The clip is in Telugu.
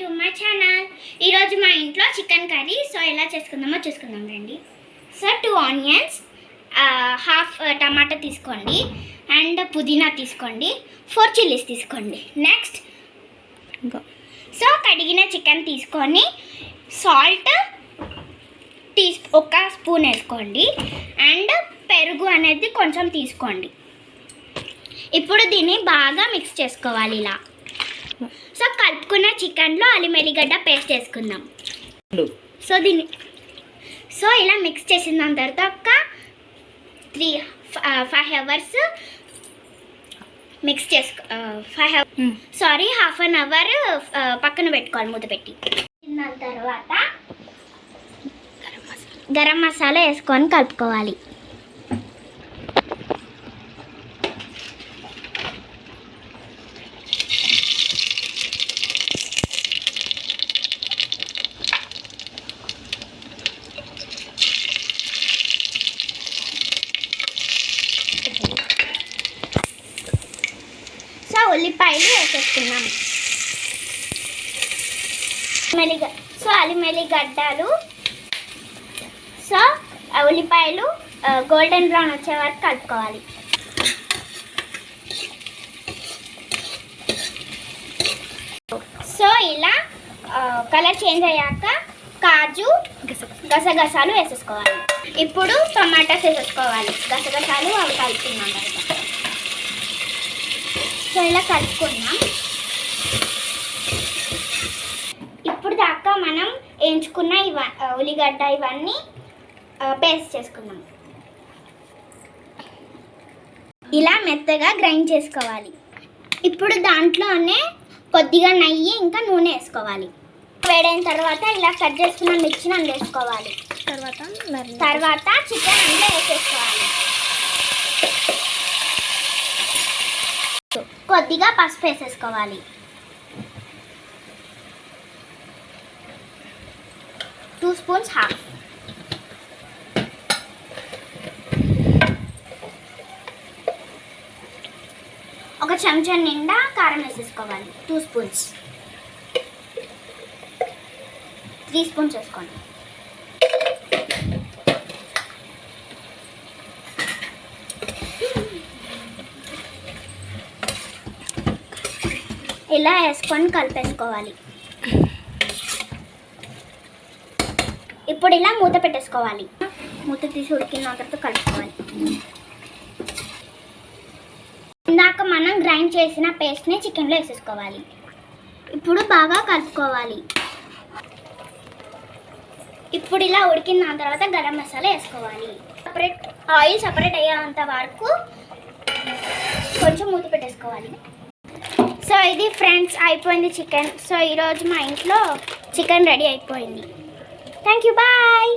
టు మై ఛానల్ ఈరోజు మా ఇంట్లో చికెన్ కర్రీ. సో ఎలా చేసుకుందామో చూసుకుందాం రండి. So two onions half tomato తీసుకోండి. అండ్ పుదీనా తీసుకోండి. ఫోర్ చిల్లీస్ తీసుకోండి. నెక్స్ట్ సో కడిగిన చికెన్ తీసుకొని సాల్ట్ టీ ఒక స్పూన్ వేసుకోండి. అండ్ పెరుగు అనేది కొంచెం తీసుకోండి. ఇప్పుడు దీన్ని బాగా మిక్స్ చేసుకోవాలి ఇలా. సో కలుపుకున్న చికెన్లో అల్లం ఎల్లిగడ్డ పేస్ట్ వేసుకుందాం సో దీన్ని సో ఇలా మిక్స్ చేసిన దాని తర్వాత ఒక త్రీ ఫైవ్ అవర్స్ మిక్స్ చేసుకో five sorry half an hour పక్కన పెట్టుకోవాలి మూత పెట్టి. దాని తర్వాత గరం మసాలా వేసుకొని కలుపుకోవాలి సో ఉల్లిపాయలు వేసేస్తున్నాం మెల్లిగ సో అలిమెలి గడ్డలు సో ఉల్లిపాయలు గోల్డెన్ బ్రౌన్ వచ్చే వరకు కలుపుకోవాలి. సో ఇలా కలర్ చేంజ్ అయ్యాక కాజు గసగసాలు వేసేసుకోవాలి. ఇప్పుడు టమాటాస్ వేసేసుకోవాలి. గసగసాలు అవి కలుపుతున్నాం సో ఇలా కలుపుకున్నాం ఇప్పుడు దాకా మనం వేయించుకున్న ఇవ ఉల్లిగడ్డ ఇవన్నీ పేస్ట్ చేసుకుందాం. ఇలా మెత్తగా గ్రైండ్ చేసుకోవాలి. ఇప్పుడు దాంట్లోనే కొద్దిగా నెయ్యి ఇంకా నూనె వేసుకోవాలి. వేడైన తర్వాత ఇలా కట్ చేసుకున్న మిర్చిని అందులో వేసుకోవాలి. తర్వాత తర్వాత చికెన్ అందులో వేసేసుకోవాలి. కొద్దిగా పసుపు వేసేసుకోవాలి. Two spoons half. ఒక చెంచా నిండా కారం వేసేసుకోవాలి. Two spoons. త్రీ స్పూన్స్ వేసుకోండి. ఇలా వేసుకొని కలిపేసుకోవాలి? ఇప్పుడు ఇలా మూత పెట్టేసుకోవాలి. మూత తీసి ఉడికిన తర్వాత కలుపుకోవాలి. ఇందాక మనం గ్రైండ్ చేసిన పేస్ట్ని చికెన్లో వేసేసుకోవాలి. ఇప్పుడు బాగా కలుపుకోవాలి. ఇప్పుడు ఇలా ఉడికిన తర్వాత గరం మసాలా వేసుకోవాలి. సపరేట్ ఆయిల్ సపరేట్ అయ్యేంత వరకు కొంచెం మూత పెట్టేసుకోవాలి. సో ఇది ఫ్రెండ్స్ అయిపోయింది చికెన్. సో ఈరోజు మా ఇంట్లో చికెన్ రెడీ అయిపోయింది. Thank you bye